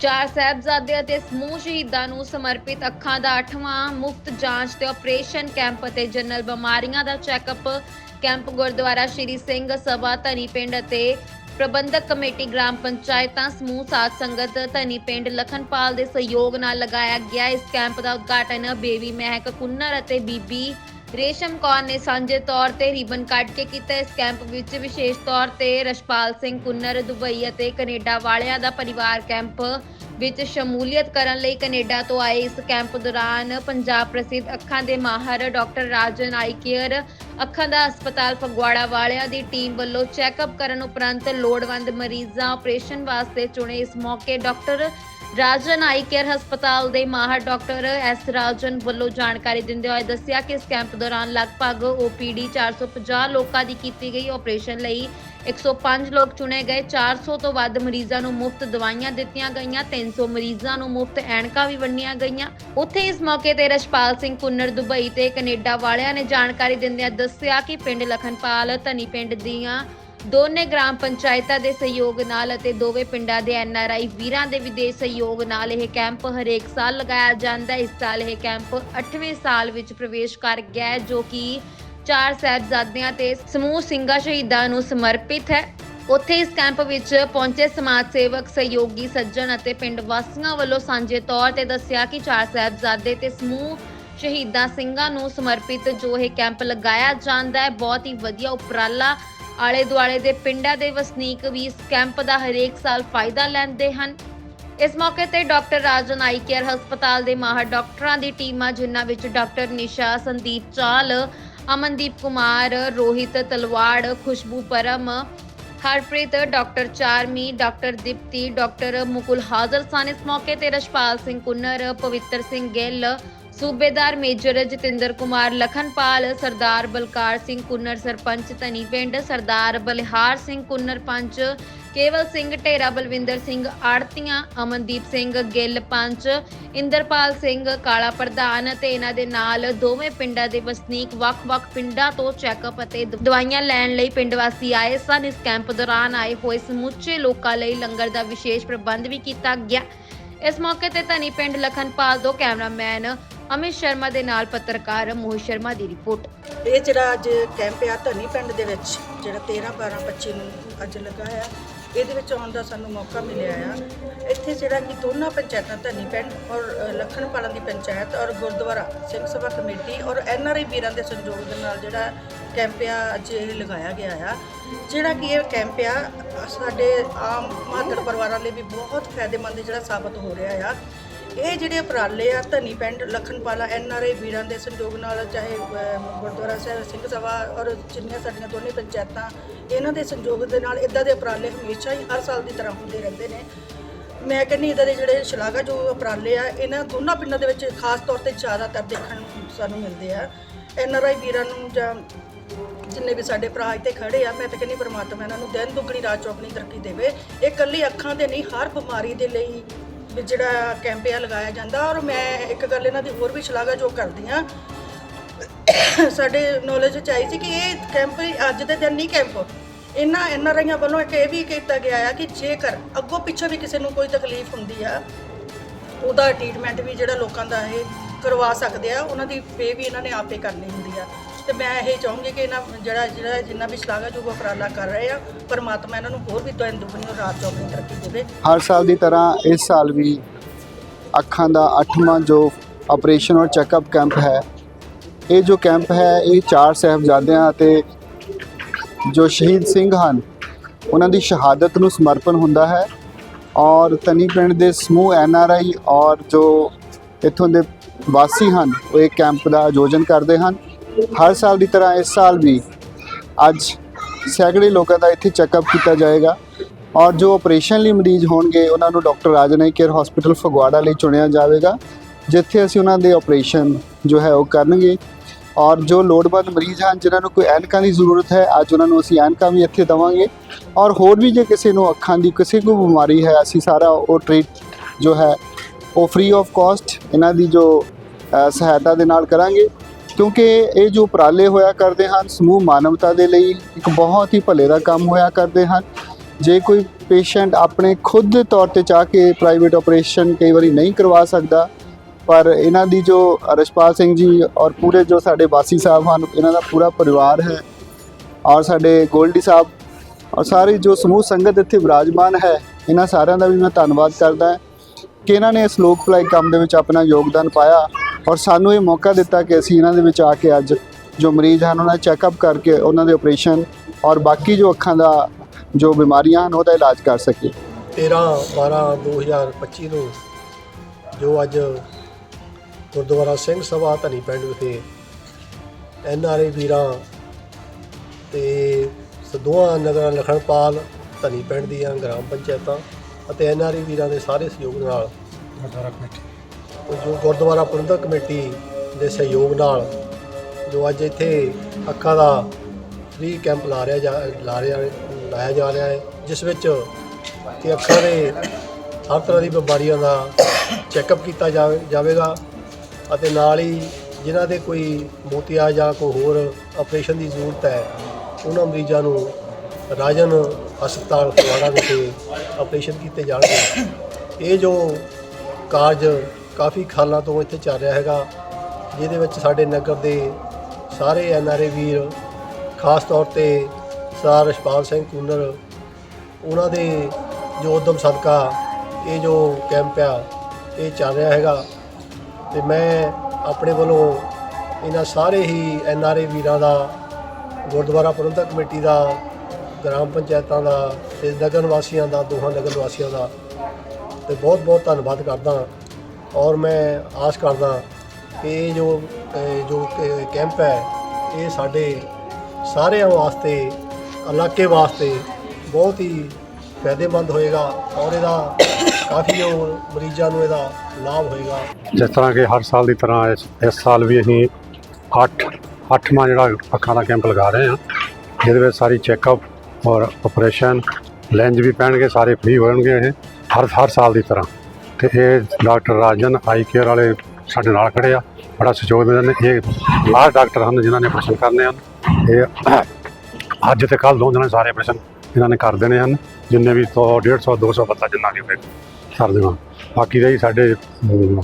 ਚਾਰ ਸਾਹਿਬਜ਼ਾਦੇ ਅਤੇ ਸਮੂਹ ਸ਼ਹੀਦਾਂ ਨੂੰ ਸਮਰਪਿਤ ਅੱਖਾਂ ਦਾ 8ਵਾਂ ਮੁਫਤ ਜਾਂਚ ਤੇ ਆਪਰੇਸ਼ਨ ਕੈਂਪ ਅਤੇ ਜਨਰਲ ਬਿਮਾਰੀਆਂ ਦਾ ਚੈੱਕਅਪ ਕੈਂਪ ਗੁਰਦੁਆਰਾ ਸ਼੍ਰੀ ਸਿੰਘ ਸਭਾ ਧਨੀ ਪਿੰਡ ਅਤੇ ਪ੍ਰਬੰਧਕ ਕਮੇਟੀ ਗ੍ਰਾਮ ਪੰਚਾਇਤਾਂ ਸਮੂਹ ਸਾਧ ਸੰਗਤ ਧਨੀ ਪਿੰਡ ਲਖਨਪਾਲ ਦੇ ਸਹਿਯੋਗ ਨਾਲ ਲਗਾਇਆ ਗਿਆ। ਇਸ ਕੈਂਪ ਦਾ ਉਦਘਾਟਨ ਬੇਬੀ ਮਹਿਕ ਕੁੰਨਰ ਅਤੇ ਬੀਬੀ ਰੇਸ਼ਮ ਕੌਰ ਨੇ ਸਾਂਝੇ ਤੌਰ ਤੇ ਰਿਬਨ ਕੱਟ ਕੇ ਕੀਤਾ ਇਸ ਕੈਂਪ ਵਿੱਚ। ਵਿਸ਼ੇਸ਼ ਤੌਰ ਤੇ ਰਸ਼ਪਾਲ ਸਿੰਘ ਕੁੰਨਰ, ਦੁਬਈ ਅਤੇ ਕੈਨੇਡਾ ਵਾਲਿਆਂ ਦਾ ਪਰਿਵਾਰ ਕੈਂਪ ਵਿੱਚ ਸ਼ਮੂਲੀਅਤ ਕਰਨ ਲਈ ਕੈਨੇਡਾ ਤੋਂ ਆਏ। ਇਸ ਕੈਂਪ ਦੌਰਾਨ ਪੰਜਾਬ ਪ੍ਰਸਿੱਧ ਅੱਖਾਂ ਦੇ ਮਾਹਰ ਡਾਕਟਰ ਰਾਜਨ ਆਈ ਕੇਅਰ ਅੱਖਾਂ ਦਾ ਹਸਪਤਾਲ ਫਗਵਾੜਾ ਵਾਲਿਆਂ ਦੀ ਟੀਮ ਵੱਲੋਂ ਚੈੱਕਅਪ ਕਰਨ ਉਪਰੰਤ ਲੋੜਵੰਦ ਮਰੀਜ਼ਾਂ ਆਪਰੇਸ਼ਨ ਵਾਸਤੇ ਚੁਣੇ। ਇਸ ਮੌਕੇ ਡਾਕਟਰ ਰਾਜਨ ਆਈ ਕੇਅਰ ਹਸਪਤਾਲ ਦੇ ਮਾਹਰ ਡਾਕਟਰ ਐਸ ਰਾਜਨ ਵੱਲੋਂ ਜਾਣਕਾਰੀ ਦਿੰਦੇ ਹੋਏ ਦੱਸਿਆ ਕਿ ਇਸ ਕੈਂਪ ਦੌਰਾਨ ਲਗਭਗ OPD 450 ਲੋਕਾਂ ਦੀ ਕੀਤੀ ਗਈ ਆਪਰੇਸ਼ਨ ਲਈ 105 ਲੋਕ ਚੁਣੇ ਗਏ। 400 ਤੋਂ ਵੱਧ ਮਰੀਜ਼ਾਂ ਨੂੰ ਮੁਫਤ ਦਵਾਈਆਂ ਦਿੱਤੀਆਂ ਗਈਆਂ। 300 ਮਰੀਜ਼ਾਂ ਨੂੰ ਮੁਫਤ ਐਨਕਾਂ ਵੀ ਵੰਡੀਆਂ ਗਈਆਂ। ਉੱਥੇ ਇਸ ਮੌਕੇ ਤੇ ਰਸ਼ਪਾਲ ਸਿੰਘ ਕੁੰਨਰ ਦੁਬਈ ਤੇ ਕੈਨੇਡਾ ਵਾਲਿਆਂ ਨੇ ਜਾਣਕਾਰੀ ਦਿੰਦਿਆਂ ਦੱਸਿਆ ਕਿ ਪਿੰਡ ਲਖਨਪਾਲ ਧਨੀ ਪਿੰਡ ਦੀਆਂ ਦੋਨੇ ਗ੍ਰਾਮ ਪੰਚਾਇਤਾਂ ਦੇ ਸਹਿਯੋਗ ਨਾਲ ਅਤੇ ਦੋਵੇਂ ਪਿੰਡਾਂ ਦੇ ਐਨਆਰਆਈ ਵੀਰਾਂ ਦੇ ਵਿਦੇਸ਼ ਸਹਿਯੋਗ ਨਾਲ ਇਹ ਕੈਂਪ ਹਰੇਕ ਸਾਲ ਲਗਾਇਆ ਜਾਂਦਾ ਹੈ। ਇਸ ਸਾਲ ਇਹ ਕੈਂਪ 8ਵੇਂ ਸਾਲ ਵਿੱਚ ਪ੍ਰਵੇਸ਼ ਕਰ ਗਿਆ ਹੈ, ਜੋ ਕਿ ਚਾਰ ਸਾਹਿਬਜ਼ਾਦਿਆਂ ਤੇ ਸਮੂਹ ਸਿੰਘਾਂ ਸ਼ਹੀਦਾਂ ਨੂੰ ਸਮਰਪਿਤ ਹੈ। ਉੱਥੇ ਇਸ ਕੈਂਪ ਵਿੱਚ ਪਹੁੰਚੇ ਸਮਾਜ ਸੇਵਕ, ਸਹਿਯੋਗੀ, ਸੱਜਣ ਅਤੇ ਪਿੰਡ ਵਾਸੀਆਂ ਵੱਲੋਂ ਸਾਂਝੇ ਤੌਰ ਤੇ ਦੱਸਿਆ ਕਿ ਚਾਰ ਸਾਹਿਬਜ਼ਾਦੇ ਤੇ ਸਮੂਹ ਸ਼ਹੀਦਾਂ ਸਿੰਘਾਂ ਨੂੰ ਸਮਰਪਿਤ ਜੋ ਇਹ ਕੈਂਪ ਲਗਾਇਆ ਜਾਂਦਾ ਹੈ, ਬਹੁਤ ਹੀ ਵਧੀਆ ਉਪਰਾਲਾ ਆਲੇ ਦੁਆਲੇ ਦੇ ਪਿੰਡਾਂ ਦੇ ਵਸਨੀਕ ਵੀ ਇਸ ਕੈਂਪ ਦਾ ਹਰੇਕ ਸਾਲ ਫਾਇਦਾ ਲੈਂਦੇ ਹਨ। ਇਸ ਮੌਕੇ ਤੇ ਡਾਕਟਰ ਰਾਜਨ ਆਈ ਕੇਅਰ ਹਸਪਤਾਲ ਦੇ ਮਾਹਰ ਡਾਕਟਰਾਂ ਦੀ ਟੀਮਾਂ, ਜਿਨ੍ਹਾਂ ਵਿੱਚ ਡਾਕਟਰ ਨਿਸ਼ਾ, ਸੰਦੀਪ ਚਾਲ, Amandeep Kumar, Rohit Talwar, Khushboo Param, Harpreet, doctor Charmi, doctor Deepti, doctor Mukul ਹਾਜ਼ਰ ਸਨ। ਇਸ ਮੌਕੇ ਤੇ ਰਸ਼ਪਾਲ ਸਿੰਘ ਕੁੰਨਰ, ਪਵਿੱਤਰ ਸਿੰਘ ਗਿੱਲ ਸੂਬੇਦਾਰ ਮੇਜਰ ਜਤਿੰਦਰ ਕੁਮਾਰ, ਲਖਨਪਾਲ ਸਰਦਾਰ ਬਲਕਾਰ ਸਿੰਘ ਕੁੰਨਰ, ਸਰਪੰਚ ਧਨੀ ਪਿੰਡ ਸਰਦਾਰ ਬਲਿਹਾਰ ਸਿੰਘ ਕੁੰਨਰ ਪੰਚ, ਕੇਵਲ ਸਿੰਘ ਢੇਰਾ ਬਲਵਿੰਦਰ ਸਿੰਘ, ਆੜਤੀਆਂ ਅਮਨਦੀਪ ਸਿੰਘ, ਗਿੱਲ ਪੰਚ, ਇੰਦਰਪਾਲ ਸਿੰਘ, ਕਾਲਾ ਪ੍ਰਧਾਨ ਅਤੇ ਇਹਨਾਂ ਦੇ ਨਾਲ ਦੋਵੇਂ ਪਿੰਡਾਂ ਦੇ ਵਸਨੀਕ ਵੱਖ-ਵੱਖ ਪਿੰਡਾਂ ਤੋਂ ਚੈੱਕਅਪ ਅਤੇ ਦਵਾਈਆਂ ਲੈਣ ਲਈ ਪਿੰਡ ਵਾਸੀ ਆਏ ਸਨ। ਇਸ ਕੈਂਪ ਦੌਰਾਨ ਆਏ ਹੋਏ ਸਮੁੱਚੇ ਲੋਕਾਂ ਲਈ ਲੰਗਰ ਦਾ ਵਿਸ਼ੇਸ਼ ਪ੍ਰਬੰਧ ਵੀ ਕੀਤਾ ਗਿਆ। ਇਸ ਮੌਕੇ ਤੇ ਧਨੀ ਪਿੰਡ ਲਖਨਪਾਲ ਤੋਂ ਕੈਮਰਾਮੈਨ ਅਮਿਤ ਸ਼ਰਮਾ ਦੇ ਨਾਲ ਪੱਤਰਕਾਰ ਮੋਹਿਤ ਸ਼ਰਮਾ ਦੀ ਰਿਪੋਰਟ। ਇਹ ਜਿਹੜਾ ਅੱਜ ਕੈਂਪ ਆ ਧਨੀ ਪਿੰਡ ਦੇ ਵਿੱਚ ਜਿਹੜਾ 13 12 25 ਨੂੰ ਅੱਜ ਲੱਗਾ ਆ ਇਹਦੇ ਵਿੱਚ ਆਉਣ ਦਾ ਸਾਨੂੰ ਮੌਕਾ ਮਿਲਿਆ ਆ। ਇੱਥੇ ਜਿਹੜਾ ਕਿ ਦੋਨਾਂ ਪੰਚਾਇਤਾਂ ਧਨੀ ਪਿੰਡ ਔਰ ਅ, ਦੀ ਪੰਚਾਇਤ ਔਰ ਗੁਰਦੁਆਰਾ ਸਿੰਘ ਸਭਾ ਕਮੇਟੀ ਔਰ ਐਨਆਰਆਈ ਵੀਰਾਂ ਦੇ ਸੰਯੋਗ ਦੇ ਨਾਲ ਜਿਹੜਾ ਕੈਂਪ ਆ ਅੱਜ ਇਹ ਲਗਾਇਆ ਗਿਆ ਆ। ਜਿਹੜਾ ਕਿ ਇਹ ਕੈਂਪ ਆ ਸਾਡੇ ਆਮ ਮਾਤੜ ਪਰਿਵਾਰਾਂ ਲਈ ਵੀ ਬਹੁਤ ਫਾਇਦੇਮੰਦ ਜਿਹੜਾ ਸਾਬਤ ਹੋ ਰਿਹਾ ਆ। ਇਹ ਜਿਹੜੇ ਉਪਰਾਲੇ ਆ, ਧਨੀ ਪਿੰਡ, ਲਖਨਪਾਲਾ ਆਈ ਵੀਰਾਂ ਦੇ ਸੰਯੋਗ ਨਾਲ ਚਾਹੇ ਗੁਰਦੁਆਰਾ ਸਾਹਿਬ, ਸਿੰਘ ਸਭਾ ਔਰ ਜਿੰਨੀਆਂ ਸਾਡੀਆਂ ਦੋਨੇ ਪੰਚਾਇਤਾਂ, ਇਹਨਾਂ ਦੇ ਸੰਯੋਗ ਦੇ ਨਾਲ ਇਦਾਂ ਦੇ ਉਪਰਾਲੇ ਹਮੇਸ਼ਾ ਹੀ ਹਰ ਸਾਲ ਦੀ ਤਰ੍ਹਾਂ ਹੁੰਦੇ ਰਹਿੰਦੇ ਨੇ। ਮੈਂ ਕਹਿੰਦੀ ਇਦਾਂ ਦੇ ਜਿਹੜੇ ਸ਼ਲਾਘਾ ਜੋ ਉਪਰਾਲੇ ਆ, ਇਹਨਾਂ ਦੋਨਾਂ ਪਿੰਡਾਂ ਦੇ ਵਿੱਚ ਖਾਸ ਤੌਰ ਤੇ ਜ਼ਿਆਦਾਤਰ ਦੇਖਣ ਨੂੰ ਸਾਨੂੰ ਮਿਲਦੇ ਆ। ਐੱਨ ਆਰ ਆਈ ਵੀਰਾਂ ਨੂੰ ਜਾਂ ਜਿੰਨੇ ਵੀ ਸਾਡੇ ਭਰਾ ਇੱਥੇ ਖੜੇ ਆ, ਮੈਂ ਤਾਂ ਕਹਿੰਦੀ ਪਰਮਾਤਮਾ ਇਹਨਾਂ ਨੂੰ ਦਿਨ ਦੁੱਗਣੀ ਰਾਤ ਚੌਗਣੀ ਤਰੱਕੀ ਦੇਵੇ। ਇਹ ਇਕੱਲੀ ਅੱਖਾਂ ਦੇ ਨਹੀਂ, ਹਰ ਬਿਮਾਰੀ ਦੇ ਲਈ ਵੀ ਜਿਹੜਾ ਕੈਂਪ ਆ ਲਗਾਇਆ ਜਾਂਦਾ ਔਰ ਮੈਂ ਇੱਕ ਗੱਲ ਇਹਨਾਂ ਦੀ ਹੋਰ ਵੀ ਸ਼ਲਾਘਾ ਜੋ ਕਰਦੀ ਆ ਸਾਡੇ ਨੌਲੇਜ ਚ ਆਈ ਸੀ ਕਿ ਇਹ ਕੈਂਪ ਅੱਜ ਦੇ ਦਿਨ ਨਹੀਂ ਕੈਂਪ ਇਹਨਾਂ ਐਨਆਰਆਈਆਂ ਵੱਲੋਂ ਇੱਕ ਇਹ ਵੀ ਕੀਤਾ ਗਿਆ ਆ ਕਿ ਜੇਕਰ ਅੱਗੋਂ ਪਿੱਛੋਂ ਵੀ ਕਿਸੇ ਨੂੰ ਕੋਈ ਤਕਲੀਫ ਹੁੰਦੀ ਆ, ਉਹਦਾ ਟ੍ਰੀਟਮੈਂਟ ਵੀ ਜਿਹੜਾ ਲੋਕਾਂ ਦਾ ਇਹ ਕਰਵਾ ਸਕਦੇ ਆ, ਉਹਨਾਂ ਦੀ ਪੇ ਵੀ ਇਹਨਾਂ ਨੇ ਆਪੇ ਕਰਨੀ ਹੁੰਦੀ ਤੇ ਮੈਂ ਇਹ ਚਾਹੂੰਗੀ ਕਿ ਇਹਨਾਂ ਜਿਹੜਾ ਜਿਹੜਾ ਜਿੰਨਾ ਵੀ ਸ਼ਲਾਘਾਯੋਗ ਉਪਰਾਲਾ ਕਰ ਰਹੇ ਆ, ਪਰਮਾਤਮਾ ਇਹਨਾਂ ਨੂੰ ਹੋਰ ਵੀ ਦਿਨ ਦੁਗਣੀ ਰਾਤ ਚੌਗਣੀ ਤਰੱਕੀ ਦੇਵੇ। ਹਰ ਸਾਲ ਦੀ ਤਰ੍ਹਾਂ ਇਸ ਸਾਲ ਵੀ ਅੱਖਾਂ ਦਾ 8ਵਾਂ ਜੋ ਆਪਰੇਸ਼ਨ ਔਰ ਚੈੱਕਅਪ ਕੈਂਪ ਹੈ, ਇਹ ਜੋ ਕੈਂਪ ਹੈ, ਇਹ ਚਾਰ ਸਾਹਿਬਜ਼ਾਦਿਆਂ ਅਤੇ ਜੋ ਸ਼ਹੀਦ ਸਿੰਘ ਹਨ, ਉਹਨਾਂ ਦੀ ਸ਼ਹਾਦਤ ਨੂੰ ਸਮਰਪਣ ਹੁੰਦਾ ਹੈ ਔਰ ਤਨੀ ਪਿੰਡ ਦੇ ਸਮੂਹ ਐਨ ਆਰ ਆਈ ਔਰ ਜੋ ਇੱਥੋਂ ਦੇ ਵਾਸੀ ਹਨ, ਉਹ ਇਹ ਕੈਂਪ ਦਾ ਆਯੋਜਨ ਕਰਦੇ ਹਨ। ਹਰ ਸਾਲ ਦੀ ਤਰ੍ਹਾਂ ਇਸ ਸਾਲ ਵੀ ਅੱਜ ਸੈਂਕੜੇ ਲੋਕਾਂ ਦਾ ਇੱਥੇ ਚੈੱਕਅਪ ਕੀਤਾ ਜਾਏਗਾ। ਔਰ ਜੋ ਆਪਰੇਸ਼ਨ ਲਈ ਮਰੀਜ਼ ਹੋਣਗੇ, ਉਹਨਾਂ ਨੂੰ ਡਾਕਟਰ ਰਾਜਨਾਈ ਕੇਅਰ ਹਸਪੀਟਲ ਫਗਵਾੜਾ ਲਈ ਚੁਣਿਆ ਜਾਵੇਗਾ, ਜਿੱਥੇ ਅਸੀਂ ਉਹਨਾਂ ਦੇ ਆਪਰੇਸ਼ਨ ਜੋ ਹੈ ਉਹ ਕਰਨਗੇ। ਔਰ ਜੋ ਲੋੜਵੰਦ ਮਰੀਜ਼ ਹਨ, ਜਿਨ੍ਹਾਂ ਨੂੰ ਕੋਈ ਐਨਕਾਂ ਦੀ ਜ਼ਰੂਰਤ ਹੈ, ਅੱਜ ਉਹਨਾਂ ਨੂੰ ਅਸੀਂ ਐਨਕਾਂ ਵੀ ਇੱਥੇ ਦਵਾਂਗੇ। ਔਰ ਹੋਰ ਵੀ ਜੇ ਕਿਸੇ ਨੂੰ ਅੱਖਾਂ ਦੀ ਕਿਸੇ ਕੋਈ ਬਿਮਾਰੀ ਹੈ, ਅਸੀਂ ਸਾਰਾ ਉਹ ਟ੍ਰੀਟ ਜੋ ਹੈ, ਉਹ ਫ੍ਰੀ ਆਫ ਕਾਸਟ ਇਹਨਾਂ ਦੀ ਜੋ ਸਹਾਇਤਾ ਦੇ ਨਾਲ ਕਰਾਂਗੇ। ਕਿਉਂਕਿ ਇਹ ਜੋ ਉਪਰਾਲੇ ਹੋਇਆ ਕਰਦੇ ਹਨ, ਸਮੂਹ ਮਾਨਵਤਾ ਦੇ ਲਈ ਇੱਕ ਬਹੁਤ ਹੀ ਭਲੇ ਦਾ ਕੰਮ ਹੋਇਆ ਕਰਦੇ ਹਨ। ਜੇ ਕੋਈ ਪੇਸ਼ੈਂਟ ਆਪਣੇ ਖੁਦ ਦੇ ਤੌਰ ਤੇ ਚਾਹ ਕੇ ਪ੍ਰਾਈਵੇਟ ਆਪਰੇਸ਼ਨ ਕਈ ਵਾਰੀ ਨਹੀਂ ਕਰਵਾ ਸਕਦਾ, ਪਰ ਇਹਨਾਂ ਦੀ ਜੋ ਰਸ਼ਪਾਲ ਸਿੰਘ ਜੀ ਔਰ ਪੂਰੇ ਜੋ ਸਾਡੇ ਵਾਸੀ ਸਾਹਿਬ ਹਨ, ਇਹਨਾਂ ਦਾ ਪੂਰਾ ਪਰਿਵਾਰ ਹੈ ਔਰ ਸਾਡੇ ਗੋਲਡੀ ਸਾਹਿਬ ਔਰ ਸਾਰੀ ਜੋ ਸਮੂਹ ਸੰਗਤ ਇੱਥੇ ਵਿਰਾਜਮਾਨ ਹੈ, ਇਹਨਾਂ ਸਾਰਿਆਂ ਦਾ ਵੀ ਮੈਂ ਧੰਨਵਾਦ ਕਰਦਾ ਕਿ ਇਹਨਾਂ ਨੇ ਇਸ ਲੋਕ ਭਲਾਈ ਕੰਮ ਦੇ ਵਿੱਚ ਆਪਣਾ ਯੋਗਦਾਨ ਪਾਇਆ। ਔਰ ਸਾਨੂੰ ਇਹ ਮੌਕਾ ਦਿੱਤਾ ਕਿ ਅਸੀਂ ਇਹਨਾਂ ਦੇ ਵਿੱਚ ਆ ਕੇ ਅੱਜ ਜੋ ਮਰੀਜ਼ ਹਨ ਉਹਨਾਂ ਦਾ ਚੈੱਕਅਪ ਕਰਕੇ ਉਹਨਾਂ ਦੇ ਆਪਰੇਸ਼ਨ ਔਰ ਬਾਕੀ ਜੋ ਅੱਖਾਂ ਦਾ ਜੋ ਬਿਮਾਰੀਆਂ ਹਨ ਉਹਦਾ ਇਲਾਜ ਕਰ ਸਕੀਏ। 13 12 2025 ਨੂੰ ਜੋ ਅੱਜ ਗੁਰਦੁਆਰਾ ਸਿੰਘ ਸਭਾ ਧਨੀ ਪਿੰਡ ਵਿਖੇ ਐਨ ਆਰ ਆਈ ਵੀਰਾਂ ਤੇ ਸਦੋਆਂ ਨਗਰਾਂ ਲਖਣਪਾਲ ਧਨੀ ਪਿੰਡ ਦੀਆਂ ਗ੍ਰਾਮ ਪੰਚਾਇਤਾਂ ਅਤੇ ਐਨ ਆਰ ਆਈ ਵੀਰਾਂ ਦੇ ਸਾਰੇ ਸਹਿਯੋਗ ਨਾਲ ਗੁਰਦੁਆਰਾ ਕਮੇਟੀ। ਜੋ ਗੁਰਦੁਆਰਾ ਪ੍ਰਬੰਧਕ ਕਮੇਟੀ ਦੇ ਸਹਿਯੋਗ ਨਾਲ ਜੋ ਅੱਜ ਇੱਥੇ ਅੱਖਾਂ ਦਾ ਫ੍ਰੀ ਕੈਂਪ ਲਾ ਰਿਹਾ ਜਾ, ਲਾ ਰਿਹਾ, ਲਾਇਆ ਜਾ ਰਿਹਾ ਹੈ, ਜਿਸ ਵਿੱਚ ਕਿ ਅੱਖਾਂ ਦੇ ਹਰ ਤਰ੍ਹਾਂ ਦੀ ਬਿਮਾਰੀਆਂ ਦਾ ਚੈੱਕਅਪ ਕੀਤਾ ਜਾਵੇ, ਜਾਵੇਗਾ ਅਤੇ ਨਾਲ ਹੀ ਜਿਨ੍ਹਾਂ ਦੇ ਕੋਈ ਮੋਤੀਆ ਜਾਂ ਕੋਈ ਹੋਰ ਆਪਰੇਸ਼ਨ ਦੀ ਜ਼ਰੂਰਤ ਹੈ, ਉਹਨਾਂ ਮਰੀਜ਼ਾਂ ਨੂੰ ਰਾਜਨ ਹਸਪਤਾਲ ਫਗਵਾੜਾ ਵਿਖੇ ਆਪਰੇਸ਼ਨ ਕੀਤੇ ਜਾਣਗੇ। ਇਹ ਜੋ ਕਾਰਜ ਕਾਫੀ ਖਾਲਾਂ ਤੋਂ ਇੱਥੇ ਚੱਲ ਰਿਹਾ ਹੈਗਾ, ਜਿਹਦੇ ਵਿੱਚ ਸਾਡੇ ਨਗਰ ਦੇ ਸਾਰੇ ਐਨਆਰਏ ਵੀਰ, ਖਾਸ ਤੌਰ ਤੇ ਸਰਦਾਰ ਰਛਪਾਲ ਸਿੰਘ ਕੂਨਰ, ਉਹਨਾਂ ਦੇ ਜੋ ਉਦਮ ਸਦਕਾ, ਇਹ ਜੋ ਕੈਂਪ ਆ, ਇਹ ਚੱਲ ਰਿਹਾ ਹੈਗਾ। ਤੇ ਮੈਂ ਆਪਣੇ ਵੱਲੋਂ ਇਹਨਾਂ ਸਾਰੇ ਹੀ ਐਨ ਆਰ ਆਈ ਵੀਰਾਂ ਦਾ, ਗੁਰਦੁਆਰਾ ਪ੍ਰਬੰਧਕ ਕਮੇਟੀ ਦਾ, ਗ੍ਰਾਮ ਪੰਚਾਇਤਾਂ ਦਾ ਤੇ ਨਗਰ ਵਾਸੀਆਂ ਦਾ, ਦੋਹਾਂ ਨਗਰ ਵਾਸੀਆਂ ਦਾ, ਤੇ ਬਹੁਤ ਬਹੁਤ ਧੰਨਵਾਦ ਕਰਦਾ ਔਰ ਮੈਂ ਆਸ ਕਰਦਾ ਕਿ ਇਹ ਜੋ ਜੋ ਕੈਂਪ ਹੈ, ਇਹ ਸਾਡੇ ਸਾਰਿਆਂ ਵਾਸਤੇ, ਇਲਾਕੇ ਵਾਸਤੇ ਬਹੁਤ ਹੀ ਫਾਇਦੇਮੰਦ ਹੋਏਗਾ ਔਰ ਇਹਦਾ ਕਾਫੀ ਉਹ ਮਰੀਜ਼ਾਂ ਨੂੰ ਇਹਦਾ ਲਾਭ ਹੋਏਗਾ। ਜਿਸ ਤਰ੍ਹਾਂ ਕਿ ਹਰ ਸਾਲ ਦੀ ਤਰ੍ਹਾਂ ਇਸ ਇਸ ਸਾਲ ਵੀ ਅਸੀਂ 8 ਅੱਠਵਾਂ ਜਿਹੜਾ ਅੱਖਾਂ ਦਾ ਕੈਂਪ ਲਗਾ ਰਹੇ ਹਾਂ, ਜਿਹਦੇ ਵਿੱਚ ਸਾਰੀ ਚੈੱਕਅਪ ਔਰ ਆਪਰੇਸ਼ਨ ਲੈਂਜ ਵੀ ਪੈਣਗੇ, ਸਾਰੇ ਫ੍ਰੀ ਹੋਣਗੇ ਇਹ, ਹਰ ਹਰ ਸਾਲ ਦੀ ਤਰ੍ਹਾਂ। ਤੇ ਇਹ ਡਾਕਟਰ ਰਾਜਨ ਆਈ ਕੇਅਰ ਵਾਲੇ ਸਾਡੇ ਨਾਲ ਖੜੇ ਆ। ਬੜਾ ਸਹਿਯੋਗ ਦਿੰਦੇ ਨੇ। ਇਹ ਲਾਸਟ ਡਾਕਟਰ ਹਨ ਜਿਨ੍ਹਾਂ ਨੇ ਆਪਰੇਸ਼ਨ ਕਰਨੇ ਹਨ। ਇਹ ਅੱਜ ਤੇ ਕੱਲ ਦੋ ਦਿਨਾਂ ਸਾਰੇ ਆਪਰੇਸ਼ਨ ਇਹਨਾਂ ਨੇ ਕਰ ਦੇਣੇ ਹਨ। ਜਿੰਨੇ ਵੀ 100 150 200 ਬੰਦਾ ਜਿੰਨਾ ਵੀ ਹੋਵੇ ਕਰ ਦੇਣਾ। ਬਾਕੀ ਰਹੀ ਸਾਡੇ ਅਮ,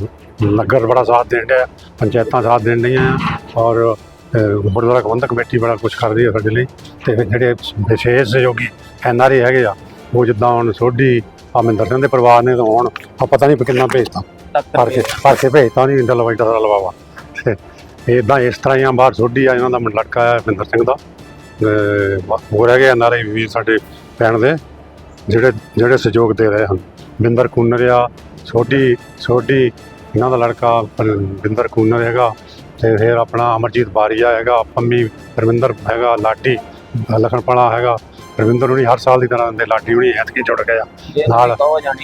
ਨਗਰ ਬੜਾ ਸਾਥ ਦੇਣ ਡਿਆ। ਪੰਚਾਇਤਾਂ ਸਾਥ ਦੇਣ ਡਈਆਂ ਆ। ਔਰ ਗੁਰਦੁਆਰਾ ਪ੍ਰਬੰਧਕ ਕਮੇਟੀ ਬੜਾ ਕੁਝ ਕਰਦੀ ਹੈ ਸਾਡੇ ਲਈ। ਤੇ ਜਿਹੜੇ ਵਿਸ਼ੇਸ਼ ਸਹਿਯੋਗੀ ਐਨ ਆਰ ਹੈਗੇ ਆ ਉਹ ਜਿੱਦਾਂ ਹੁਣ ਸੋਢੀ ਅਮਿੰਦਰ ਸਿੰਘ ਦੇ ਪਰਿਵਾਰ ਨੇ ਤਾਂ ਹੁਣ ਆ ਪਤਾ ਨਹੀਂ ਕਿੰਨਾ ਭੇਜਤਾ। ਭਰ ਕੇ ਭੇਜਤਾ। ਨਹੀਂ ਇੰਦਾ ਲਵਾਈ ਦਾ ਲਵਾਵਾ ਇਦਾਂ ਇਸ ਤਰ੍ਹਾਂ ਹੀ ਆ ਬਾਹਰ ਸੋਢੀ ਆ ਇਹਨਾਂ ਦਾ ਲੜਕਾ ਹੈ ਅਮਿੰਦਰ ਸਿੰਘ ਦਾ। ਤੇ ਹੋਰ ਹੈਗੇ ਐਨ ਆਰ ਵੀ ਸਾਡੇ ਪੈਣ ਦੇ ਜਿਹੜੇ ਜਿਹੜੇ ਸਹਿਯੋਗ ਦੇ ਰਹੇ ਹਨ। ਬਿੰਦਰ ਕੂਨਰ ਆ ਛੋਟੀ ਛੋਟੀ ਇਹਨਾਂ ਦਾ ਲੜਕਾ ਬਿੰਦਰ ਕੂਨਰ ਹੈਗਾ। ਤੇ ਫਿਰ ਆਪਣਾ ਅਮਰਜੀਤ ਬਾਰੀਆ ਹੈਗਾ ਪੰਮੀ ਪਰਮਿੰਦਰ ਹੈਗਾ ਲਾਡੀ ਲਖਣਪਾਲਾ ਹੈਗਾ। ਰਵਿੰਦਰ ਹੁਣੀ ਹਰ ਸਾਲ ਦੀ ਤਰ੍ਹਾਂ ਦੇ ਲਾਡੀ ਹੁਣੀ ਐਤਕੀ ਜੁੜ ਗਏ ਆ। ਨਾਲ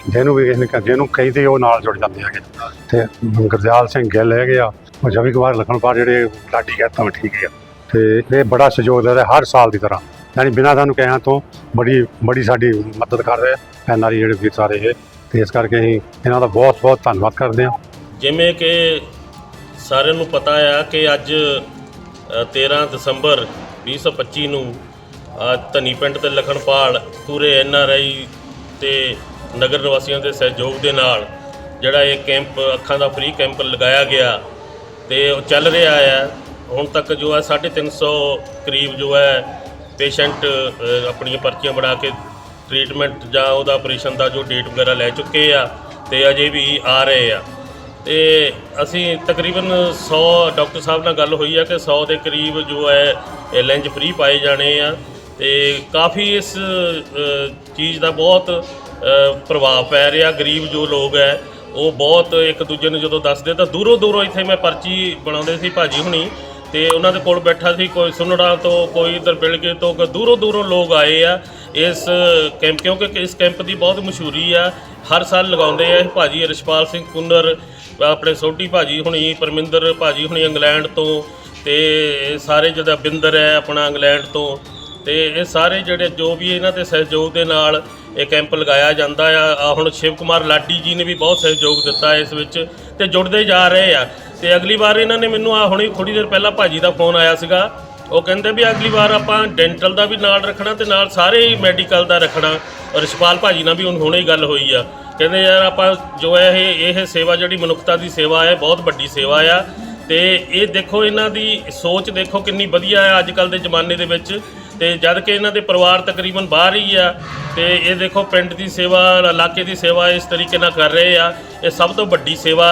ਜਿਹਨੂੰ ਵੀ ਕਿਸੇ ਨੇ ਕਿਹਾ- ਜਿਹਨੂੰ ਕਹੀ ਤੇ ਉਹ ਨਾਲ ਜੁੜ ਜਾਂਦੇ ਹੈਗੇ। ਤੇ ਗੁਰਦਿਆਲ ਸਿੰਘ ਗਿੱਲ ਹੈਗੇ ਆ ਉਹ ਜਵੀ ਕੁਮਾਰ ਲਖਣਪਾਲ ਜਿਹੜੇ ਲਾਡੀ ਕਹਿੰਦਾ ਵੀ ਠੀਕ ਹੈ ਤੇ ਇਹ ਬੜਾ ਸਹਿਯੋਗ ਦੇ ਰਿਹਾ ਹਰ ਸਾਲ ਦੀ ਤਰ੍ਹਾਂ। ਯਾਨੀ ਬਿਨਾਂ ਸਾਨੂੰ ਕਹਿਆਂ ਤੋਂ ਬੜੀ ਬੜੀ ਸਾਡੀ ਮਦਦ ਕਰ ਰਹੇ ਐਨ ਆਰ ਜਿਹੜੇ ਵੀਰ ਸਾਰੇ ਇਹ। ਤੇ ਇਸ ਕਰਕੇ ਅਸੀਂ ਇਹਨਾਂ ਦਾ ਬਹੁਤ ਬਹੁਤ ਧੰਨਵਾਦ ਕਰਦੇ ਹਾਂ ਜਿਵੇਂ ਕਿ ਸਾਰਿਆਂ ਨੂੰ ਪਤਾ ਆ ਕਿ ਅੱਜ ਅ, 13 ਦਸੰਬਰ 2025 ਨੂੰ ਧਨੀ ਪਿੰਡ ਤੇ ਲਖਣਪਾਲ ਪੂਰੇ ਐਨ ਆਰ ਆਈ ਤੇ ਨਗਰ ਨਿਵਾਸੀਆਂ ਦੇ ਸਹਿਯੋਗ ਦੇ ਨਾਲ ਜਿਹੜਾ ਇਹ ਕੈਂਪ, ਅੱਖਾਂ ਦਾ ਫ੍ਰੀ ਕੈਂਪ ਲਗਾਇਆ ਗਿਆ ਤੇ ਉਹ ਚੱਲ ਰਿਹਾ ਆ। ਹੁਣ ਤੱਕ ਜੋ ਹੈ 350 ਕਰੀਬ ਜੋ ਹੈ ਪੇਸ਼ੈਂਟ ਆਪਣੀਆਂ ਪਰਚੀਆਂ ਬਣਾ ਕੇ ਟ੍ਰੀਟਮੈਂਟ ਜਾਂ ਉਹਦਾ ਆਪਰੇਸ਼ਨ ਦਾ ਜੋ ਡੇਟ ਵਗੈਰਾ ਲੈ ਚੁੱਕੇ ਆ ਤੇ ਅਜੇ ਵੀ ਆ ਰਹੇ ਆ। ਤੇ ਅਸੀਂ ਤਕਰੀਬਨ 100 ਡਾਕਟਰ ਸਾਹਿਬ ਨਾਲ ਗੱਲ ਹੋਈ ਆ ਕਿ 100 ਦੇ ਕਰੀਬ ਜੋ ਹੈ ਇਹ ਲੈਂਜ ਫ੍ਰੀ ਪਾਏ ਜਾਣੇ ਆ। ਤੇ ਕਾਫੀ ਇਸ ਚੀਜ਼ ਦਾ ਬਹੁਤ ਪ੍ਰਭਾਵ ਪੈ ਰਿਹਾ, ਗਰੀਬ ਜੋ ਲੋਕ ਹੈ, ਉਹ ਬਹੁਤ ਇੱਕ ਦੂਜੇ ਨੂੰ ਜਦੋਂ ਦੱਸਦੇ ਤਾਂ ਦੂਰੋਂ ਦੂਰੋਂ ਇੱਥੇ ਮੈਂ ਪਰਚੀ ਬਣਾਉਂਦੇ ਸੀ ਭਾਜੀ ਹੁਣੀ, ਤੇ ਉਹਨਾਂ ਦੇ ਕੋਲ ਬੈਠਾ ਸੀ, ਕੋਈ ਸੁਨੜਾ ਤੋਂ, ਕੋਈ ਇਧਰ ਬਿਲਗੇ ਤੋਂ ਕੋਈ ਦੂਰੋਂ ਦੂਰੋਂ ਲੋਕ ਆਏ ਆ, ਇਸ ਕੈਂਪ, ਕਿਉਂਕਿ ਇਸ ਕੈਂਪ ਦੀ ਬਹੁਤ ਮਸ਼ਹੂਰੀ ਆ, ਹਰ ਸਾਲ ਲਗਾਉਂਦੇ ਆ ਇਹ ਭਾਜੀ ਰਿਸ਼ਪਾਲ ਸਿੰਘ ਕੁੰਨਰ, ਆਪਣੇ ਸੋਢੀ ਭਾਜੀ ਹੁਣੀ, ਪਰਮਿੰਦਰ ਭਾਜੀ ਹੁਣੀ ਇੰਗਲੈਂਡ ਤੋਂ, ਤੇ ਸਾਰੇ ਜਿਹਦਾ ਬਿੰਦਰ ਹੈ ਆਪਣਾ ਇੰਗਲੈਂਡ ਤੋਂ ਤੇ ਇਹ ਸਾਰੇ ਜਿਹੜੇ ਜੋ ਵੀ ਇਹਨਾਂ ਦੇ ਸਹਿਯੋਗ ਦੇ ਨਾਲ ਇਹ ਕੈਂਪ ਲਗਾਇਆ ਜਾਂਦਾ ਆ ਆਹ ਹੁਣ ਸ਼ਿਵ ਕੁਮਾਰ ਲਾਡੀ ਜੀ ਨੇ ਵੀ ਬਹੁਤ ਸਹਿਯੋਗ ਦਿੱਤਾ ਇਸ ਵਿੱਚ ਤੇ ਜੁੜਦੇ ਜਾ ਰਹੇ ਆ। ਤੇ ਅਗਲੀ ਵਾਰ ਇਹਨਾਂ ਨੇ ਮੈਨੂੰ ਆ ਹੁਣੇ ਥੋੜੀ ਦੇਰ ਪਹਿਲਾਂ ਭਾਜੀ ਦਾ ਫੋਨ ਆਇਆ ਸੀਗਾ। ਉਹ ਕਹਿੰਦੇ ਵੀ ਅਗਲੀ ਵਾਰ ਆਪਾਂ ਡੈਂਟਲ ਦਾ ਵੀ ਨਾਲ ਰੱਖਣਾ ਤੇ ਨਾਲ ਸਾਰੇ ਹੀ ਮੈਡੀਕਲ ਦਾ ਰੱਖਣਾ। ਔਰ ਰਿਸ਼ਪਾਲ ਭਾਜੀ ਨਾਲ ਵੀ ਹੁਣ ਹੁਣੇ ਹੀ ਗੱਲ ਹੋਈ ਆ। ਕਹਿੰਦੇ ਯਾਰ ਆਪਾਂ ਜੋ ਹੈ ਇਹ ਇਹ ਸੇਵਾ ਜਿਹੜੀ ਮਨੁੱਖਤਾ ਦੀ ਸੇਵਾ ਹੈ, ਬਹੁਤ ਵੱਡੀ ਸੇਵਾ ਆ। ਤੇ ਇਹ ਦੇਖੋ ਇਹਨਾਂ ਦੀ ਸੋਚ ਦੇਖੋ ਕਿੰਨੀ ਵਧੀਆ ਹੈ ਅੱਜ ਕੱਲ ਦੇ ਜ਼ਮਾਨੇ ਦੇ ਵਿੱਚ। ਤੇ ਜਦ ਕਿ ਇਹਨਾਂ ਦੇ ਪਰਿਵਾਰ ਤਕਰੀਬਨ ਬਾਹਰ ਹੀ ਆ ਤੇ ਇਹ ਦੇਖੋ ਪਿੰਡ ਦੀ ਸੇਵਾ ਇਲਾਕੇ ਦੀ ਸੇਵਾ ਇਸ ਤਰੀਕੇ ਨਾਲ ਕਰ ਰਹੇ ਆ। ਇਹ ਸਭ ਤੋਂ ਵੱਡੀ ਸੇਵਾ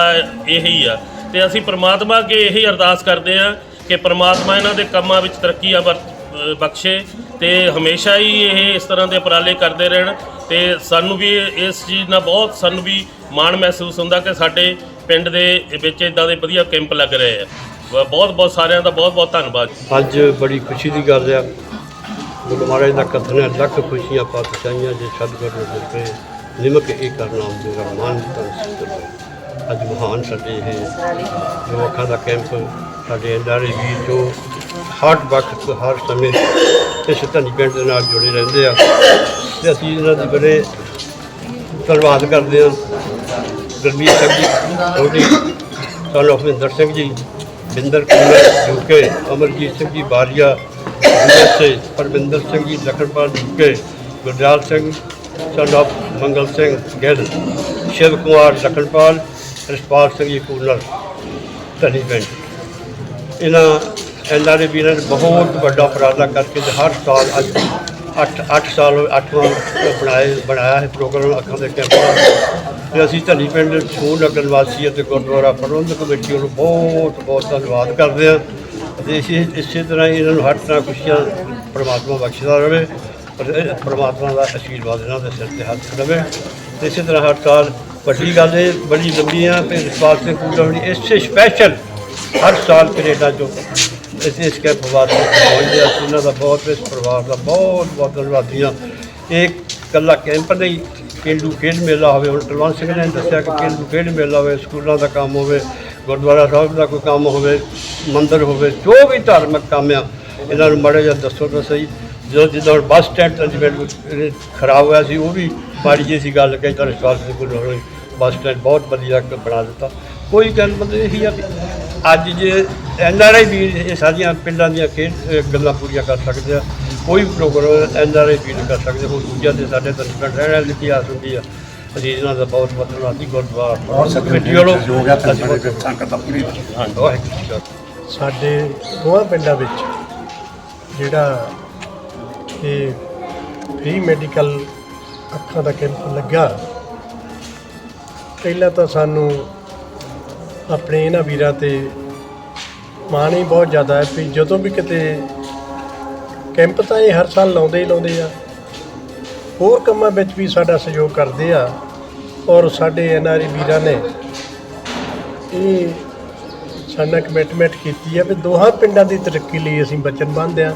ਇਹੀ ਆ। ਤੇ ਅਸੀਂ ਪ੍ਰਮਾਤਮਾ ਅੱਗੇ ਇਹੀ ਅਰਦਾਸ ਕਰਦੇ ਆ ਕਿ ਪ੍ਰਮਾਤਮਾ ਇਹਨਾਂ ਦੇ ਕੰਮਾਂ ਵਿੱਚ ਤਰੱਕੀ ਆ ਅ, ਬਖਸ਼ੇ ਤੇ ਹਮੇਸ਼ਾ ਹੀ ਇਹ ਇਸ ਤਰ੍ਹਾਂ ਦੇ ਉਪਰਾਲੇ ਕਰਦੇ ਰਹਿਣ ਤੇ ਸਾਨੂੰ ਵੀ ਇਸ ਚੀਜ਼ ਨਾਲ ਬਹੁਤ ਸਾਨੂੰ ਵੀ ਮਾਣ ਮਹਿਸੂਸ ਹੁੰਦਾ ਕਿ ਸਾਡੇ ਪਿੰਡ ਦੇ ਵਿੱਚ ਇਦਾਂ ਦੇ ਵਧੀਆ ਕੈਂਪ ਲੱਗ ਰਹੇ ਆ। ਬਹੁਤ ਬਹੁਤ ਸਾਰਿਆਂ ਦਾ ਬਹੁਤ ਬਹੁਤ ਧੰਨਵਾਦ। ਅੱਜ ਬੜੀ ਖੁਸ਼ੀ ਦੀ ਗੱਲ ਆ। ਗੁਰੂ ਮਹਾਰਾਜ ਦਾ ਕਥਨ ਹੈ, ਲੱਖ ਖੁਸ਼ੀਆਂ ਪਾਤਸ਼ਾਹੀਆਂ ਜੇ ਸਤਿਗੁਰ ਨੂੰ ਦਿਲ ਨਿਮਕ ਇਹ ਕਰਨਾ ਦੇ ਰਮਾਨ ਤਨ ਅੱਜ ਮਹਾਨ ਸਾਡੇ ਇਹ ਜੋ ਅੱਖਾਂ ਦਾ ਕੈਂਪ, ਸਾਡੇ ਅੰਦਾਰੇ ਵੀਰ ਜੋ ਹਰ ਵਕਤ, ਹਰ ਸਮੇਂ ਇਸ ਧਨੀ ਪਿੰਡ ਦੇ ਨਾਲ ਜੁੜੇ ਰਹਿੰਦੇ ਆ। ਤੇ ਅਸੀਂ ਇਹਨਾਂ ਦੀ ਬੜੇ ਧੰਨਵਾਦ ਕਰਦੇ ਹਾਂ। ਗੁਰਮੀਤ ਸਿੰਘ ਜੀ ਛੋਟੀ ਸਾਨੂੰ Harminder Singh ji, Binder Kumar ਜੁਕੇ Amarjit Singh ji, ਬਾਰੀਆ USA Parminder Singh ji, Lakhanpal ਜੁਕੇ, Gurdial Singh, son of Mangal Singh Gill, Shiv Kumar Lakhanpal Rishpal Singh ji Kooner ਧਨੀ ਪਿੰਡ। ਇਹਨਾਂ ਇਹਨਾਂ ਦੇ ਵੀਰਾਂ ਨੇ ਬਹੁਤ ਵੱਡਾ ਉਪਰਾਲਾ ਕਰਕੇ ਹਰ ਸਾਲ ਅੱਜ 8 8 ਸਾਲ 8ਵਾਂ ਬਣਾਏ, ਬਣਾਇਆ ਹੈ ਪ੍ਰੋਗਰਾਮ ਅੱਖਾਂ ਦੇ ਕੈਂਪ ਦਾ ਤੇ ਅਸੀਂ ਧਨੀ ਪਿੰਡ ਸਕੂਲ ਨਗਰ ਨਿਵਾਸੀ ਅਤੇ ਗੁਰਦੁਆਰਾ ਪ੍ਰਬੰਧਕ ਕਮੇਟੀ ਨੂੰ ਬਹੁਤ ਬਹੁਤ ਧੰਨਵਾਦ ਕਰਦੇ ਹਾਂ। ਇਸੇ ਇਸੇ ਤਰ੍ਹਾਂ ਹੀ ਇਹਨਾਂ ਨੂੰ ਹਰ ਤਰ੍ਹਾਂ ਖੁਸ਼ੀਆਂ ਪਰਮਾਤਮਾ ਬਖਸ਼ਦਾ ਰਹੇ ਪਰ ਇਹ ਦਾ ਆਸ਼ੀਰਵਾਦ ਇਹਨਾਂ ਦੇ ਸਿਰ ਤੇ ਹੱਥ ਰਵੇ। ਤੇ ਇਸੇ ਤਰ੍ਹਾਂ ਹਰ ਸਾਲ ਵੱਡੀ ਗੱਲ ਇਹ, ਬੜੀ ਲੰਬੀ ਆ ਕਿ ਰਿਸਪਾਲ ਸਿੰਘ ਪੂਰਾ ਹੋਣੀ, ਇਸੇ ਸਪੈਸ਼ਲ ਹਰ ਸਾਲ ਕੈਨੇਡਾ ਚੋਂ ਇਸ ਇਸ ਕੈਂਪ ਵਾਸਤੇ ਪਹੁੰਚਦੇ ਆ ਅਸੀਂ ਇਹਨਾਂ ਦਾ ਬਹੁਤ, ਇਸ ਪਰਿਵਾਰ ਦਾ ਬਹੁਤ ਬਹੁਤ ਧੰਨਵਾਦੀ ਹਾਂ ਇਹ ਇਕੱਲਾ ਕੈਂਪ ਨਹੀਂ ਕੇਂਡੂ ਖੇਡ ਮੇਲਾ ਹੋਵੇ, ਹੁਣ ਕੁਲਵੰਤ ਸਿੰਘ ਨੇ ਦੱਸਿਆ ਕਿ ਪੇਂਡੂ ਖੇਡ ਮੇਲਾ ਹੋਵੇ, ਸਕੂਲਾਂ ਦਾ ਕੰਮ ਹੋਵੇ ਗੁਰਦੁਆਰਾ ਸਾਹਿਬ ਦਾ ਕੋਈ ਕੰਮ ਹੋਵੇ, ਮੰਦਿਰ ਹੋਵੇ, ਜੋ ਵੀ ਧਾਰਮਿਕ ਕੰਮ ਆ, ਇਹਨਾਂ ਨੂੰ ਮਾੜਾ ਜਿਹਾ ਦੱਸੋ ਤਾਂ ਸਹੀ। ਜਦੋਂ ਜਿੱਦਾਂ ਹੁਣ ਬੱਸ ਸਟੈਂਡ ਅਰੇਂਜਮੈਂਟ ਖਰਾਬ ਹੋਇਆ ਸੀ, ਉਹ ਵੀ ਮਾੜੀ ਜਿਹੀ ਸੀ ਗੱਲ ਕਹੀ ਤਾਂ ਰਿਸ਼ਵਾਸ ਦੇ ਕੋਲ ਹੋਈ ਬੱਸ ਸਟੈਂਡ ਬਹੁਤ ਵਧੀਆ ਬਣਾ ਦਿੱਤਾ। ਕੋਈ ਗੱਲ ਮਤਲਬ ਇਹੀ ਆ ਵੀ ਅੱਜ ਜੇ ਐਨ ਆਰ ਆਈ ਵੀ ਇਹ ਸਾਰੀਆਂ ਪਿੰਡਾਂ ਦੀਆਂ ਖੇਡ ਗੱਲਾਂ ਪੂਰੀਆਂ ਕਰ ਸਕਦੇ ਆ। ਕੋਈ ਵੀ ਪ੍ਰੋਗਰਾਮ ਐਨ ਆਰ ਆਈ ਵੀ ਨਹੀਂ ਕਰ ਸਕਦੇ ਉਹ ਦੂਜਿਆਂ ਦੇ ਸਾਡੇ ਤਾਂ ਪਿੰਡ ਰਹਿਣ ਵਾਲੀ ਇਤਿਹਾਸ ਹੁੰਦੀ ਆ। ਅਸੀਂ ਇਹਨਾਂ ਦਾ ਬਹੁਤ ਬਹੁਤ ਧੰਨਵਾਦੀ ਗੁਰਦੁਆਰਾ ਕਮੇਟੀ ਵੱਲੋਂ ਅਸੀਂ ਬਹੁਤ- ਸੰਗਤ ਆਪਣੀ ਹਾਂਜੀ ਵਾਹਿਗੁਰੂ ਜੀ ਕਾ ਸਾਡੇ ਦੋਹਾਂ ਪਿੰਡਾਂ ਵਿੱਚ ਜਿਹੜਾ ਇਹ ਫ੍ਰੀ ਮੈਡੀਕਲ ਅੱਖਾਂ ਦਾ ਕੈਂਪ ਲੱਗਾ ਪਹਿਲਾਂ ਤਾਂ ਸਾਨੂੰ ਆਪਣੇ ਇਹਨਾਂ ਵੀਰਾਂ ਤੇ ਮਾਣ ਹੀ ਬਹੁਤ ਜ਼ਿਆਦਾ ਹੈ ਵੀ ਜਦੋਂ ਵੀ ਕਿਤੇ ਕੈਂਪ ਤਾਂ ਇਹ ਹਰ ਸਾਲ ਲਾਉਂਦੇ ਹੀ ਲਾਉਂਦੇ ਆ। ਹੋਰ ਕੰਮਾਂ ਵਿੱਚ ਵੀ ਸਾਡਾ ਸਹਿਯੋਗ ਕਰਦੇ ਆ ਔਰ ਸਾਡੇ ਐਨਆਰਈ ਵੀਰਾਂ ਨੇ ਇਹ ਸਾਡਾ ਕਮਿਟਮੈਂਟ ਕੀਤੀ ਹੈ ਵੀ ਦੋਹਾਂ ਪਿੰਡਾਂ ਦੀ ਤਰੱਕੀ ਲਈ ਅਸੀਂ ਵਚਨਬੱਧ ਹਾਂ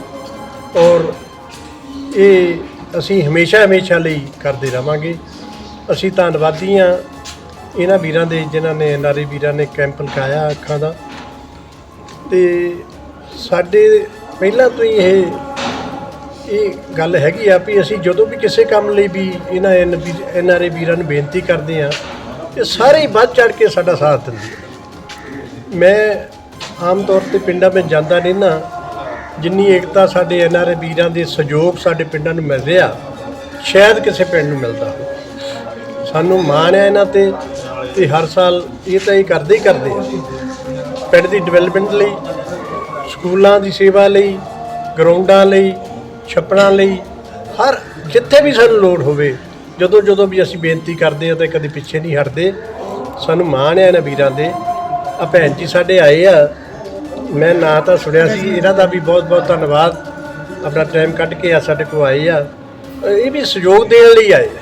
ਔਰ ਇਹ ਅਸੀਂ ਹਮੇਸ਼ਾ ਹਮੇਸ਼ਾ ਲਈ ਕਰਦੇ ਰਵਾਂਗੇ। ਅਸੀਂ ਧੰਨਵਾਦੀ ਹਾਂ ਇਹਨਾਂ ਵੀਰਾਂ ਦੇ ਜਿਨ੍ਹਾਂ ਨੇ ਐਨਆਰਈ ਵੀਰਾਂ ਨੇ ਕੈਂਪ ਲਗਾਇਆ ਅੱਖਾਂ ਦਾ। ਤੇ ਸਾਡੇ ਪਹਿਲਾਂ ਤੋਂ ਹੀ ਇਹ ਇਹ ਗੱਲ ਹੈਗੀ ਆ ਵੀ ਅਸੀਂ ਜਦੋਂ ਵੀ ਕਿਸੇ ਕੰਮ ਲਈ ਵੀ ਇਹਨਾਂ ਐਨ ਆਰ ਏ ਵੀਰਾਂ ਨੂੰ ਬੇਨਤੀ ਕਰਦੇ ਆ, ਇਹ ਸਾਰੇ ਹੀ ਵੱਧ ਚੜ ਕੇ ਸਾਡਾ ਸਾਥ ਦਿੰਦੇ ਮੈਂ ਆਮ ਤੌਰ ਤੇ ਪਿੰਡਾਂ ਵਿੱਚ ਜਾਂਦਾ ਰਹਿਣਾ ਜਿੰਨੀ ਏਕਤਾ ਸਾਡੇ ਐੱਨ ਆਰ ਏ ਵੀਰਾਂ ਦੇ ਸਹਿਯੋਗ ਸਾਡੇ ਪਿੰਡਾਂ ਨੂੰ ਮਿਲ ਰਿਹਾ, ਸ਼ਾਇਦ ਕਿਸੇ ਪਿੰਡ ਨੂੰ ਮਿਲਦਾ ਸਾਨੂੰ ਮਾਣ ਹੈ ਇਹਨਾਂ ਤੇ ਤੇ ਹਰ ਸਾਲ ਇਹ ਤਾਂ ਇਹ ਕਰਦੇ ਹੀ ਕਰਦੇ ਪਿੰਡ ਦੀ ਡਿਵੈਲਪਮੈਂਟ ਲਈ, ਸਕੂਲਾਂ ਦੀ ਸੇਵਾ ਲਈ, ਗਰਾਊਂਡਾਂ ਲਈ ਛੱਪੜਾਂ ਲਈ ਹਰ ਜਿੱਥੇ ਵੀ ਸਾਨੂੰ ਲੋੜ ਹੋਵੇ, ਜਦੋਂ ਜਦੋਂ ਵੀ ਅਸੀਂ ਬੇਨਤੀ ਕਰਦੇ ਹਾਂ ਤਾਂ ਕਦੇ ਪਿੱਛੇ ਨਹੀਂ ਹਟਦੇ, ਸਾਨੂੰ ਮਾਣ ਹੈ ਇਹਨਾਂ ਵੀਰਾਂ ਦੇ। ਆ ਭੈਣ ਜੀ ਸਾਡੇ ਆਏ ਆ। ਮੈਂ ਨਾਂ ਤਾਂ ਸੁਣਿਆ ਸੀ, ਇਹਨਾਂ ਦਾ ਵੀ ਬਹੁਤ ਬਹੁਤ ਧੰਨਵਾਦ। ਆਪਣਾ ਟਾਈਮ ਕੱਢ ਕੇ ਆ, ਸਾਡੇ ਕੋਲ ਆਏ ਆ। ਇਹ ਵੀ ਸਹਿਯੋਗ ਦੇਣ ਲਈ ਆਏ ਆ।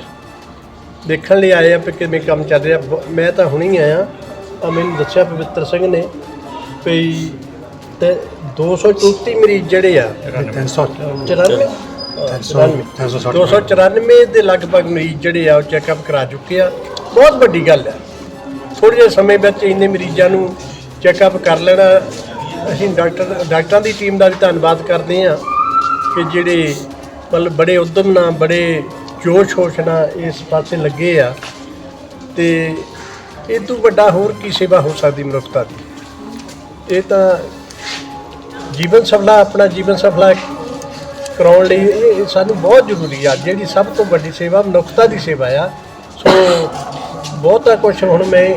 ਦੇਖਣ ਲਈ ਆਏ ਆ ਕਿ ਕਿਵੇਂ ਕੰਮ ਚੱਲ ਰਿਹਾ। ਮੈਂ ਤਾਂ ਹੁਣੀ ਆਇਆ। ਆ ਮੈਨੂੰ ਦੱਸਿਆ ਪਵਿੱਤਰ ਸਿੰਘ ਨੇ ਵੀ ਤੇ 234 ਮਰੀਜ਼ ਜਿਹੜੇ ਆ 94 294 ਦੇ ਲਗਭਗ ਮਰੀਜ਼ ਜਿਹੜੇ ਆ ਉਹ ਚੈੱਕਅਪ ਕਰਾ ਚੁੱਕੇ ਆ। ਬਹੁਤ ਵੱਡੀ ਗੱਲ ਹੈ ਥੋੜੇ ਜਿਹੇ ਸਮੇਂ ਵਿੱਚ ਇੰਨੇ ਮਰੀਜ਼ਾਂ ਨੂੰ ਚੈੱਕਅਪ ਕਰ ਲੈਣਾ। ਅਸੀਂ ਡਾਕਟਰ ਡਾਕਟਰਾਂ ਦੀ ਟੀਮ ਦਾ ਵੀ ਧੰਨਵਾਦ ਕਰਦੇ ਹਾਂ ਕਿ ਜਿਹੜੇ ਮਤਲਬ ਬੜੇ ਉਦਮ ਨਾਲ ਬੜੇ ਜੋਸ਼ ਹੋਸ਼ ਨਾਲ ਇਸ ਪਾਸੇ ਲੱਗੇ ਆ। ਤੇ ਇਹ ਤੋਂ ਵੱਡਾ ਹੋਰ ਕੀ ਸੇਵਾ ਹੋ ਸਕਦੀ ਮਨੁੱਖਤਾ ਦੀ? ਇਹ ਤਾਂ ਜੀਵਨ ਸਫਲਾ, ਆਪਣਾ ਜੀਵਨ ਸਫਲਾ ਕਰਾਉਣ ਲਈ ਇਹ ਸਾਨੂੰ ਬਹੁਤ ਜ਼ਰੂਰੀ ਆ। ਜਿਹੜੀ ਸਭ ਤੋਂ ਵੱਡੀ ਸੇਵਾ ਮਨੁੱਖਤਾ ਦੀ ਸੇਵਾ ਆ। ਸੋ ਬਹੁਤਾ ਕੁਝ ਹੁਣ ਮੈਂ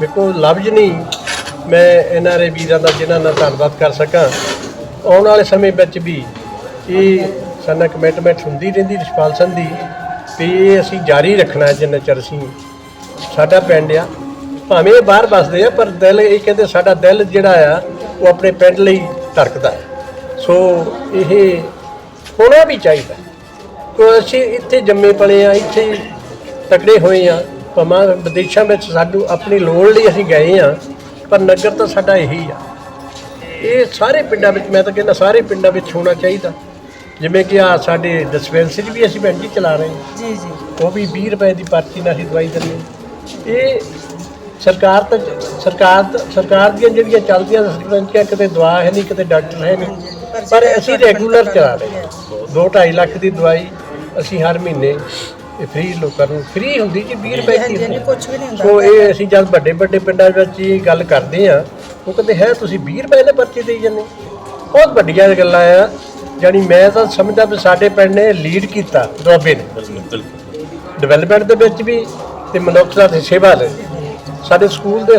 ਮੇਰੇ ਕੋਲ ਲਫ਼ਜ਼ ਨਹੀਂ ਮੈਂ ਇਹਨਾਂ ਦੇ ਵੀਰਾਂ ਦਾ ਜਿਨ੍ਹਾਂ ਨਾਲ ਧੰਨਵਾਦ ਕਰ ਸਕਾਂ। ਆਉਣ ਵਾਲੇ ਸਮੇਂ ਵਿੱਚ ਵੀ ਇਹ ਸਾਡਾ ਕਮਿਟਮੈਂਟ ਹੁੰਦੀ ਰਹਿੰਦੀ ਰਿਸਪਾਂਸਨ ਦੀ ਵੀ ਇਹ ਅਸੀਂ ਜਾਰੀ ਰੱਖਣਾ ਜਿੰਨਾ ਚਿਰ ਅਸੀਂ ਸਾਡਾ ਪਿੰਡ ਆ। ਭਾਵੇਂ ਇਹ ਬਾਹਰ ਵੱਸਦੇ ਆ, ਪਰ ਦਿਲ ਇਹ ਕਹਿੰਦੇ ਸਾਡਾ ਦਿਲ ਜਿਹੜਾ ਆ, ਉਹ ਆਪਣੇ ਪਿੰਡ ਲਈ ਧੜਕਦਾ ਹੈ। ਸੋ ਇਹ ਹੋਣਾ ਵੀ ਚਾਹੀਦਾ ਕਿਉਂ ਅਸੀਂ ਇੱਥੇ ਜੰਮੇ ਪਲੇ ਆ ਇੱਥੇ ਤਕੜੇ ਹੋਏ ਆ ਭਾਵੇਂ ਵਿਦੇਸ਼ਾਂ ਵਿੱਚ ਸਾਨੂੰ ਆਪਣੀ ਲੋੜ ਲਈ ਅਸੀਂ ਗਏ ਆ ਪਰ ਨਗਰ ਤਾਂ ਸਾਡਾ ਇਹੀ ਆ। ਇਹ ਸਾਰੇ ਪਿੰਡਾਂ ਵਿੱਚ ਮੈਂ ਤਾਂ ਕਹਿੰਦਾ ਸਾਰੇ ਪਿੰਡਾਂ ਵਿੱਚ ਹੋਣਾ ਚਾਹੀਦਾ। ਜਿਵੇਂ ਕਿ ਆ ਸਾਡੇ ਡਿਸਪੈਂਸਰੀ ਵੀ ਅਸੀਂ 'ਚ ਚਲਾ ਰਹੇ ਹਾਂ। ਜੀ ਜੀ। ਉਹ ਵੀ 20 ਰੁਪਏ ਦੀ ਪਰਚੀ ਨਾਲ ਅਸੀਂ ਦਵਾਈ ਦਿੰਦੇ। ਇਹ ਸਰਕਾਰ ਤਾਂ ਸਰਕਾਰ ਸਰਕਾਰ ਦੀਆਂ ਜਿਹੜੀਆਂ ਚੱਲਦੀਆਂ ਸਰਪੰਚੀਆਂ ਕਿਤੇ ਦਵਾ ਹੈ ਨਹੀਂ ਕਿਤੇ ਡਾਕਟਰ ਹੈ ਨਹੀਂ। ਪਰ ਅਸੀਂ ਰੈਗੂਲਰ ਚਲਾ ਰਹੇ ਹਾਂ। 2.5 ਲੱਖ ਦੀ ਦਵਾਈ ਅਸੀਂ ਹਰ ਮਹੀਨੇ ਫ੍ਰੀ ਲੋਕਾਂ ਨੂੰ ਫ੍ਰੀ ਹੁੰਦੀ ਜੀ 20 ਰੁਪਏ ਦੀ ਹਾਂਜੀ ਕੁਝ ਵੀ ਨਹੀਂ ਹੁੰਦਾ। ਸੋ ਇਹ ਅਸੀਂ ਜਦ ਵੱਡੇ ਵੱਡੇ ਪਿੰਡਾਂ ਵਿੱਚ ਇਹ ਗੱਲ ਕਰਦੇ ਆ ਉਹ ਕਹਿੰਦੇ ਹੈ ਤੁਸੀਂ 20 ਰੁਪਏ ਦੇ ਪਰਚੀ ਦੇਈ ਜਾਂਦੇ। ਬਹੁਤ ਵੱਡੀਆਂ ਗੱਲਾਂ ਆ। ਜਾਣੀ ਮੈਂ ਤਾਂ ਸਮਝਦਾ ਵੀ ਸਾਡੇ ਪਿੰਡ ਨੇ ਲੀਡ ਕੀਤਾ ਦੁਆਬੇ ਨੇ। ਡਿਵੈਲਪਮੈਂਟ ਦੇ ਵਿੱਚ ਵੀ ਤੇ ਮਨੁੱਖਤਾ ਦੀ ਸੇਵਾ ਦੇ। ਸਾਡੇ ਸਕੂਲ ਦੇ